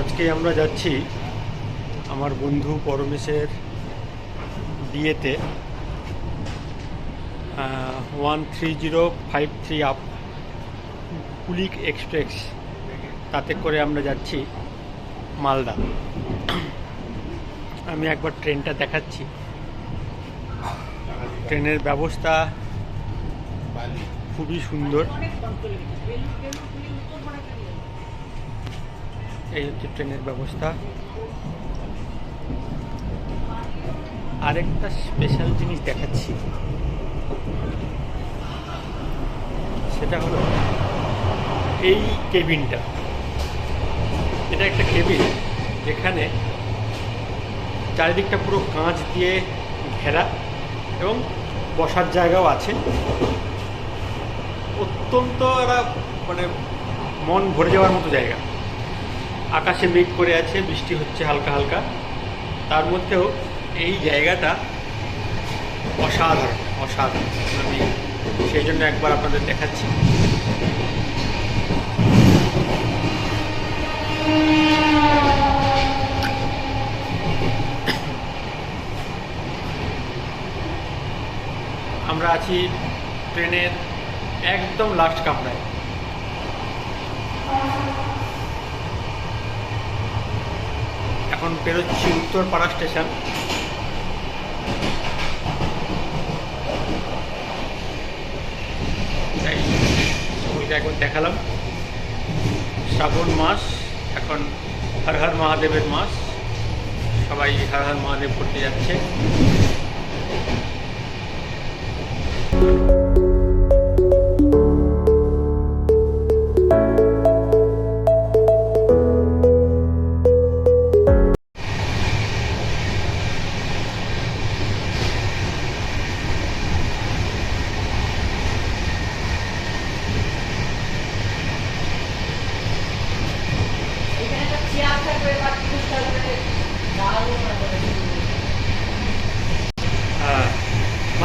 আজকে আমরা যাচ্ছি আমার বন্ধু পরমেশের বিয়েতে one three zero five three up Kulik express. তাতে করে আমরা যাচ্ছি মালদা। আমি একবার ট্রেনটা দেখাচ্ছি। ট্রেনের ব্যবস্থা খুবই সুন্দর। এই হচ্ছে ট্রেনের ব্যবস্থা। আরেকটা স্পেশাল জিনিস দেখাচ্ছি। সেটা হলো এই কেবিনটা। এটা একটা কেবিন যেখানে চারিদিকটা পুরো কাঁচ দিয়ে ঘেরা এবং বসার জায়গাও আছে। অত্যন্ত একটা মানে মন ভরে যাওয়ার মতো জায়গা। আকাশে মেঘ করে আছে, বৃষ্টি হচ্ছে হালকা হালকা। তার মধ্যেও এই জায়গাটা অসাধারণ অসাধারণ। আমি সেই জন্য একবার আপনাদের দেখাচ্ছি। আমরা আছি ট্রেনের একদম লাস্ট কামরায়। এখন বেরোচ্ছি উত্তরপাড়া স্টেশন। ছবিটা দেখালাম। শ্রাবণ মাস, এখন হর হর মহাদেবের মাস। সবাই হর হর মহাদেব করতে যাচ্ছে।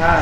हा.